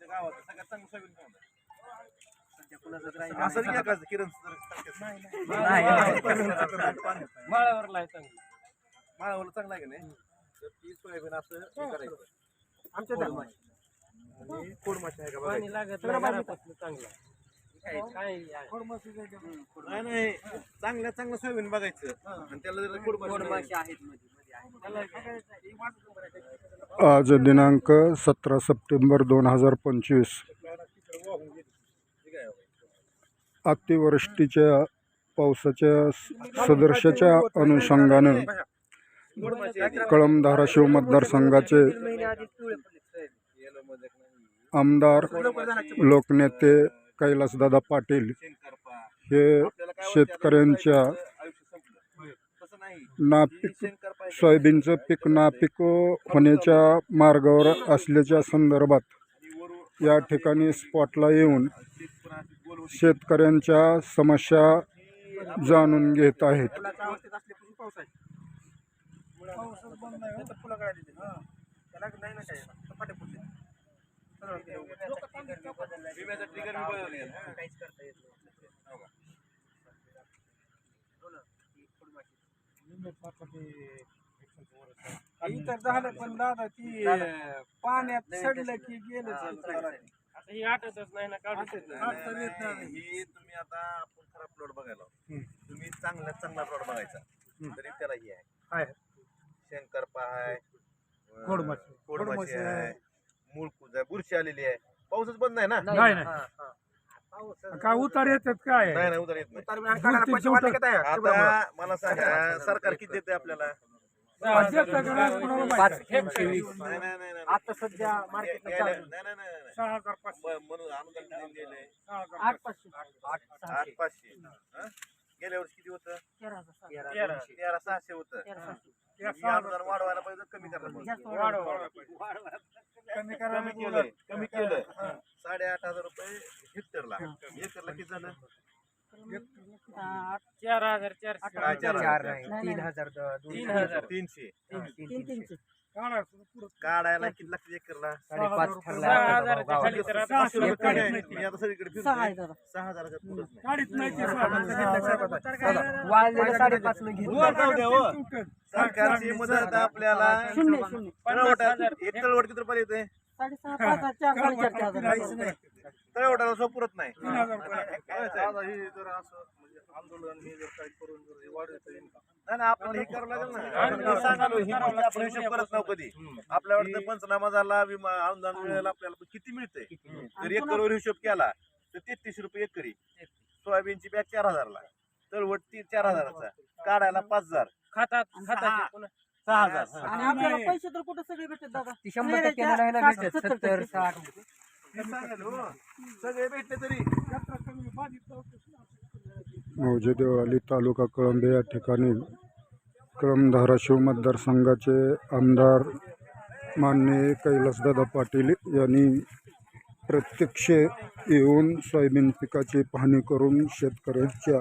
गावात सगळ्यात चांगलं सोयाबीन राहिलं असं नाही. का? किरण. माळावरला आहे चांगलं. माळावर चांगला आहे का नाही? तर ती सोयाबीन असं हे करायचं. आमच्या. आणि कोडमाशी आहे का पाणी बघायचं? लागत नाही घरापासून चांगलं. काय काय आहे? नाही नाही. चांगल्या चांगलं सोयाबीन बघायचं. आणि त्याला जर कोडमाशी मध्ये आहेत. आज दिनांक सतरा सप्टेंबर दोन हजार पंचवीस. अतिवृष्टीच्या पावसाच्या स- सदृशाच्या अनुषंगानं कळम धाराशिव मतदारसंघाचे आमदार लोकनेते कैलासदादा पाटील हे शेतकऱ्यांच्या नापीक सोयाबीनचं पीक नापीक होण्याच्या मार्गावर असल्याच्या संदर्भात या ठिकाणी स्पॉटला येऊन शेतकऱ्यांच्या समस्या जाणून घेत आहेत. फुलाच्या असल्यापासून पाऊस आहे पाऊसच बंद नाही हो, तर फुलं काय दिली त्याला नाही ना काय सपाटे फुटले सरळ ते उगाच. विम्याचा ट्रिगर बी बदलला. काहीच करता येत नाही हो का? हो ना, ती फुलमाशी. इतर झालं पण दादा ती पाण्यात सडलं की गेलं हा, ही आठवतच नाही ना नाही, ही तुम्ही आता आपण खराब प्लॉट बघायला तुम्ही चांगल्यात चांगला प्लॉट बघायचा. तरी त्याला ही आहे. शंकरपा आहे अं, कोडमाशी. कोडमाशी आहे मुळकूज आहे बुरशी आलेली आहे. पाऊसच बंद नाही ना? काय उतार येतात काय नाही नाही उतर येत नाही काढायला पैसे वाटले का तयार? आता मला सांगा सरकार किती देते आपल्याला अध्यक्ष गणराज कुणाला माहीत पाच आहे? एकशे वीस. नाही नाही नाही नाही. आता सध्या मार्केटला घ्यायला- चालू नाही नाही नाही नाही. सहा हजार पाचशे ब- म्हणून अनुदान किती दिलंय? सहा हजार आठ पाचशे आठ हं? गेल्या वर्षी किती होतं तेरा हजार. तेरा. दोनशे. तेरा सहाशे होतं तेरा सहाशे. या ही सहा अनुदान वाढवायला पाहिजे कमी करायला पाहिजे जास्त वाढवा. कमी कमी करायला केलंय कमी केलं साडेआठ हजार रुपये हेक्टरला हेक्टरला किती झालं आठ- चार हजार चारशे काय चार हजार? नाही तीन हजार तीन हजार. तीनशे. तीन. काढायला किती लागते एकरला? साडेपाच ठरला साडेपाच हो. तुटत. सरकारची मदत आपल्याला. शून्य शून्य. तळवटा एक तळवट किती रुपये येते साडेसहा पाच हजार चार साडेचार हजार काहीच नाही. तळवटाला सो पुरत नाही. तीन हजार रुपये. आता हे जर असं म्हणजे आंदोलन हे जर जर? नाही नाही करावं लागेल ना. आपण सांगालो ही गोष्ट आपण हिशोब करत नाही कधी? आपल्या वाटतं पंचनामा झाला विमा अनुदान मिळेल आपल्याला पण किती मिळतंय? तर एकरवर हिशोब केला तर तेहतीस रुपये एकरी. सोयाबीनची बॅग चार हजारला. तळवट ती चार हजाराचा. काढायला पाच हजार. खातात खातात सहा हजार आणि आपल्याला पैसे तर कुठे सगळे भेटतात दादा ती शंभर टक्के नाही ना साठ- भेटत सत्तर. साठ हे. सगळे भेटले तरी. मौजे देवळाली तालुका कळंबे या ठिकाणी कळंब धाराशिव मतदारसंघाचे आमदार माननीय कैलासदादा पाटील यांनी प्रत्यक्ष येऊन सोयाबीन पिकाची पाहणी करून शेतकऱ्यांच्या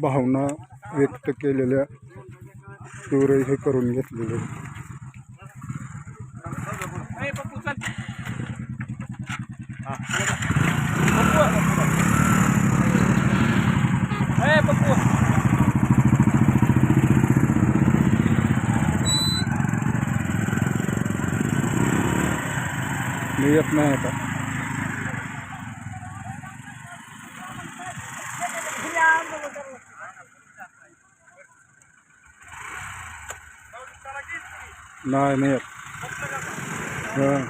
भावना व्यक्त केलेल्या तीव्र हे करून घेतलेले. ए, मी येत नाही आता. नाही नाही येत हां